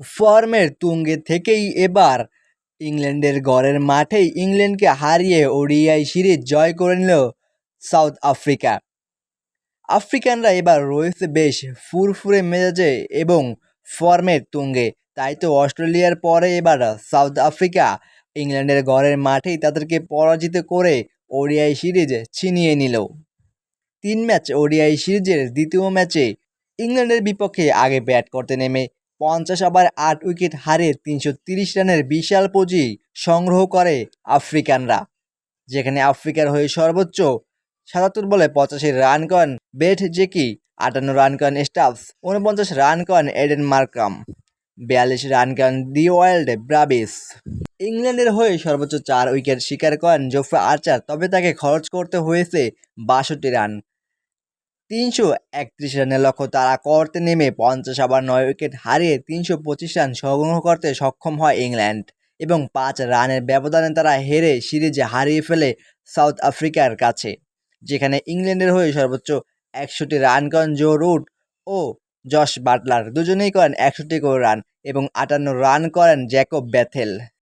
ফর্মের তুঙ্গে থেকেই এবার ইংল্যান্ডের গড়ের মাঠেই ইংল্যান্ডকে হারিয়ে ওডিআই সিরিজ জয় করে নিল সাউথ আফ্রিকা। আফ্রিকানরা এবার রয়েছে বেশ ফুরফুরে মেজাজে এবং ফর্মের তুঙ্গে। তাই তো অস্ট্রেলিয়ার পরে এবার সাউথ আফ্রিকা ইংল্যান্ডের ঘরের মাঠেই তাদেরকে পরাজিত করে ওডিআই সিরিজ ছিনিয়ে নিল। তিন ম্যাচ ওডিআই সিরিজের দ্বিতীয় ম্যাচে ইংল্যান্ডের বিপক্ষে আগে ব্যাট করতে নেমে পঞ্চাশ ওভার, আট উইকেট হারিয়ে তিনশো তিরিশ রানের বিশাল পুঁজি সংগ্রহ করে আফ্রিকানরা। যেখানে আফ্রিকার হয়ে সর্বোচ্চ সাতাত্তর বলে পঁচাশি রান করেন বেট জেকি, আটান্ন রান করেন স্টাফস উনপঞ্চাশ রান করেন এডেন মার্কাম, বিয়াল্লিশ রান করেন দি ওয়াইল্ড ব্রাবিস ইংল্যান্ডের হয়ে সর্বোচ্চ চার উইকেট শিকার করেন জোফ্রা আর্চার, তবে তাকে খরচ করতে হয়েছে বাষট্টি রান। তিনশো একত্রিশ রানের লক্ষ্য তারা করতে নেমে পঞ্চাশ ওভার নয় উইকেট হারিয়ে তিনশো পঁচিশ রান সংগ্রহ করতে সক্ষম হয় ইংল্যান্ড এবং পাঁচ রানের ব্যবধানে তারা হেরে সিরিজে হারিয়ে ফেলে সাউথ আফ্রিকার কাছে, যেখানে ইংল্যান্ডের হয়ে সর্বোচ্চ একশোটি রান করেন জো রুট ও জশ বাটলার। দুজনেই করেন একশোটি করে রান এবং আটান্ন রান করেন জ্যাকব ব্যাথেল।